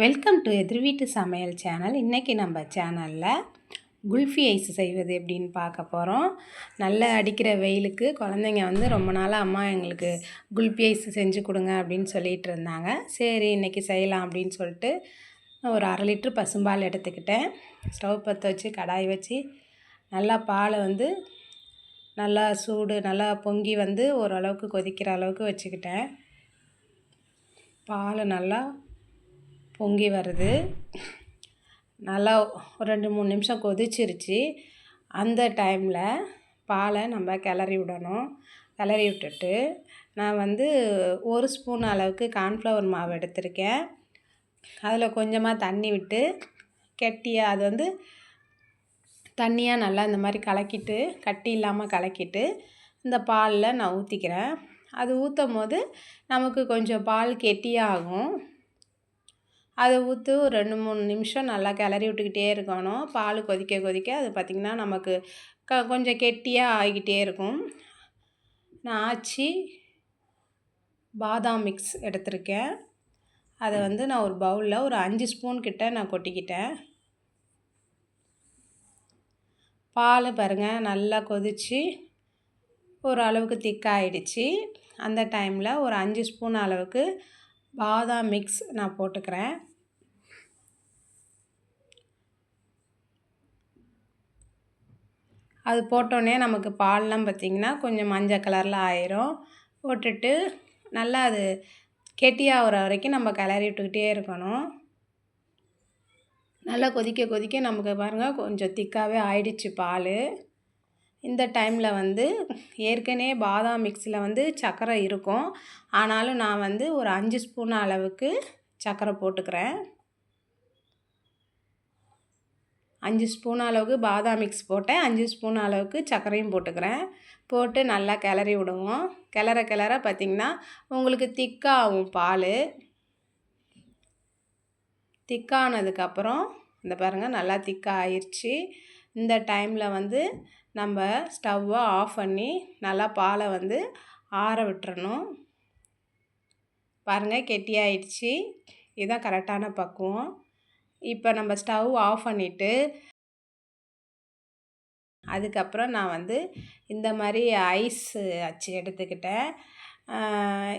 Welcome to எதிர் வீட்டு சமையல் சேனல் இன்றைக்கி நம்ம சேனலில் குல்ஃபி ஐஸ் செய்வது எப்படின்னு பார்க்க போகிறோம் நல்லா அடிக்கிற வெயிலுக்கு குழந்தைங்க வந்து ரொம்ப நாளாக அம்மா எங்களுக்கு குல்ஃபி ஐஸ் செஞ்சு கொடுங்க அப்படின்னு சொல்லிகிட்டு இருந்தாங்க. சரி இன்றைக்கி செய்யலாம் அப்படின்னு சொல்லிட்டு ஒரு அரை லிட்ரு பசும்பால் எடுத்துக்கிட்டேன். ஸ்டவ் பற்ற வச்சு கடாய் வச்சு நல்லா பாலை வந்து நல்லா சூடு நல்லா பொங்கி வந்து ஓரளவுக்கு கொதிக்கிற அளவுக்கு வச்சுக்கிட்டேன். பால் நல்லா பொங்கி வருது நல்லா ஒரு ரெண்டு மூணு நிமிஷம் கொதிச்சிருச்சு. அந்த டைமில் பாலை நம்ம கிளறி விடணும். கிளறி விட்டுட்டு நான் வந்து ஒரு ஸ்பூன் அளவுக்கு கார்ன்ஃப்ளவர் மாவு எடுத்திருக்கேன். அதில் கொஞ்சமாக தண்ணி விட்டு கெட்டியாக அது வந்து தண்ணியாக நல்லா இந்த மாதிரி கலக்கிட்டு கட்டி இல்லாமல் கலக்கிட்டு இந்த பாலில் நான் ஊற்றிக்கிறேன் அது ஊற்றும் போது நமக்கு கொஞ்சம் பால் கெட்டியாகும். அதை ஊற்றி ஒரு ரெண்டு மூணு நிமிஷம் நல்லா கிளறி விட்டுக்கிட்டே இருக்கணும் பால் கொதிக்க கொதிக்க அது பார்த்திங்கன்னா நமக்கு க கொஞ்சம் கெட்டியாக ஆகிக்கிட்டே இருக்கும். நான் ஆச்சி பாதாம் மிக்ஸ் எடுத்திருக்கேன். அதை வந்து நான் ஒரு பவுலில் ஒரு அஞ்சு ஸ்பூன் கிட்ட நான் கொட்டிக்கிட்டேன். பால் பாருங்கள் நல்லா கொதித்து ஒரு அளவுக்கு திக்காகிடுச்சு அந்த டைமில் ஒரு அஞ்சு ஸ்பூன் அளவுக்கு பாதாம் மிக்ஸ் நான் போட்டுக்கிறேன். அது போட்டோடனே நமக்கு பால்லாம் பார்த்திங்கன்னா கொஞ்சம் மஞ்சள் கலரில் ஆயிரும். போட்டுட்டு நல்லா அது கெட்டியாகிற வரைக்கும் நம்ம கிளறி விட்டுக்கிட்டே இருக்கணும். நல்லா கொதிக்க கொதிக்க நமக்கு பாருங்கள் கொஞ்சம் திக்காகவே ஆயிடுச்சு பால். இந்த டைமில் வந்து ஏற்கனவே பாதாம் மிக்ஸில் வந்து சர்க்கரை இருக்கும். ஆனாலும் நான் வந்து ஒரு அஞ்சு ஸ்பூன் அளவுக்கு சர்க்கரை போட்டுக்கிறேன். அஞ்சு ஸ்பூன் அளவுக்கு பாதாம் மிக்ஸ் போட்டேன். அஞ்சு ஸ்பூன் அளவுக்கு சர்க்கரையும் போட்டுக்கிறேன். போட்டு நல்லா கிளறி விடுவோம். கிளற கிளற பார்த்திங்கன்னா உங்களுக்கு திக்காகும் பால். திக்கானதுக்கப்புறம் இந்த பாருங்கள் நல்லா திக்காக ஆயிடுச்சு இந்த டைமில் வந்து நம்ம ஸ்டவ்வை ஆஃப் பண்ணி நல்லா பாலை வந்து ஆற விட்டுறணும். பாருங்கள் கெட்டியாயிடுச்சு இதுதான் கரெக்டான பக்குவம். இப்போ நம்ம ஸ்டவ் ஆஃப் பண்ணிவிட்டு அதுக்கப்புறம் நான் வந்து இந்த மாதிரி ஐஸ் அச்சு எடுத்துக்கிட்டேன்.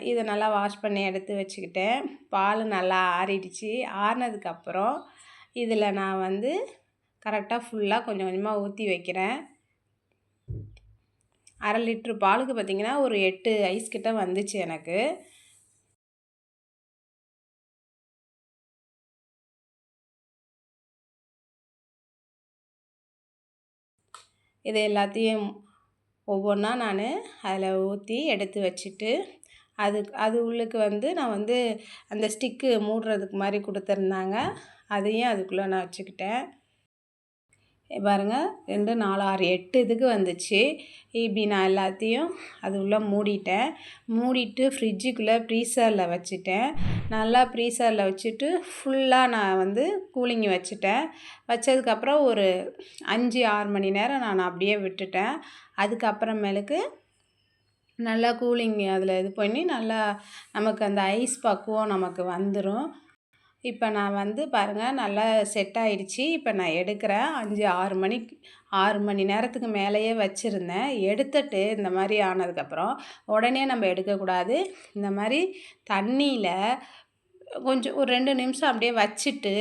இதை நல்லா வாஷ் பண்ணி எடுத்து வச்சுக்கிட்டேன். பால் நல்லா ஆறிடுச்சு. ஆறினதுக்கப்புறம் இதில் நான் வந்து கரெக்டாக ஃபுல்லாக கொஞ்சம் கொஞ்சமாக ஊற்றி வைக்கிறேன். அரை லிட்ரு பாலுக்கு பார்த்திங்கன்னா ஒரு எட்டு ஐஸ் கிட்ட வந்துச்சு எனக்கு. இது எல்லாத்தையும் ஒவ்வொன்றா நான் அதில் ஊற்றி எடுத்து வச்சுட்டு அது அது உள்ளுக்கு வந்து நான் வந்து அந்த ஸ்டிக்கு மூடுறதுக்கு மாதிரி கொடுத்துருந்தாங்க. அதையும் அதுக்குள்ளே நான் வச்சுக்கிட்டேன். பாருங்கள் ரெண்டு நாலு ஆறு எட்டு இதுக்கு வந்துச்சு. இப்படி நான் எல்லாத்தையும் அது உள்ளே மூடிட்டேன். மூடிட்டு ஃப்ரிட்ஜுக்குள்ளே ப்ரீசரில் வச்சுட்டேன். நல்லா ப்ரீசரில் வச்சுட்டு ஃபுல்லாக நான் வந்து கூலிங் வச்சுட்டேன். வச்சதுக்கப்புறம் ஒரு அஞ்சு ஆறு மணி நேரம் நான் அப்படியே விட்டுட்டேன். அதுக்கப்புறமேலுக்கு நல்லா கூலிங் அதில் இது பண்ணி நல்லா நமக்கு அந்த ஐஸ் பக்குவம் நமக்கு வந்துடும் இப்போ நான் வந்து பாருங்கள் நல்லா செட் ஆகிடுச்சி இப்போ நான் எடுக்கிறேன். அஞ்சு ஆறு மணிக்கு ஆறு மணி நேரத்துக்கு மேலேயே வச்சுருந்தேன். எடுத்துட்டு இந்த மாதிரி ஆனதுக்கப்புறம் உடனே நம்ம எடுக்கக்கூடாது. இந்த மாதிரி தண்ணியில் கொஞ்சம் ஒரு ரெண்டு நிமிஷம் அப்படியே வச்சுட்டு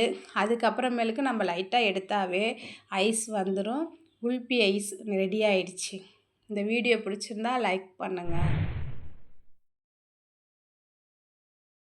அதுக்கப்புறமேலுக்கு நம்ம லைட்டாக எடுத்தாவே ஐஸ் வந்துடும் குல்பி ஐஸ் ரெடி ஆயிடுச்சு. இந்த வீடியோ பிடிச்சிருந்தா லைக் பண்ணுங்கள்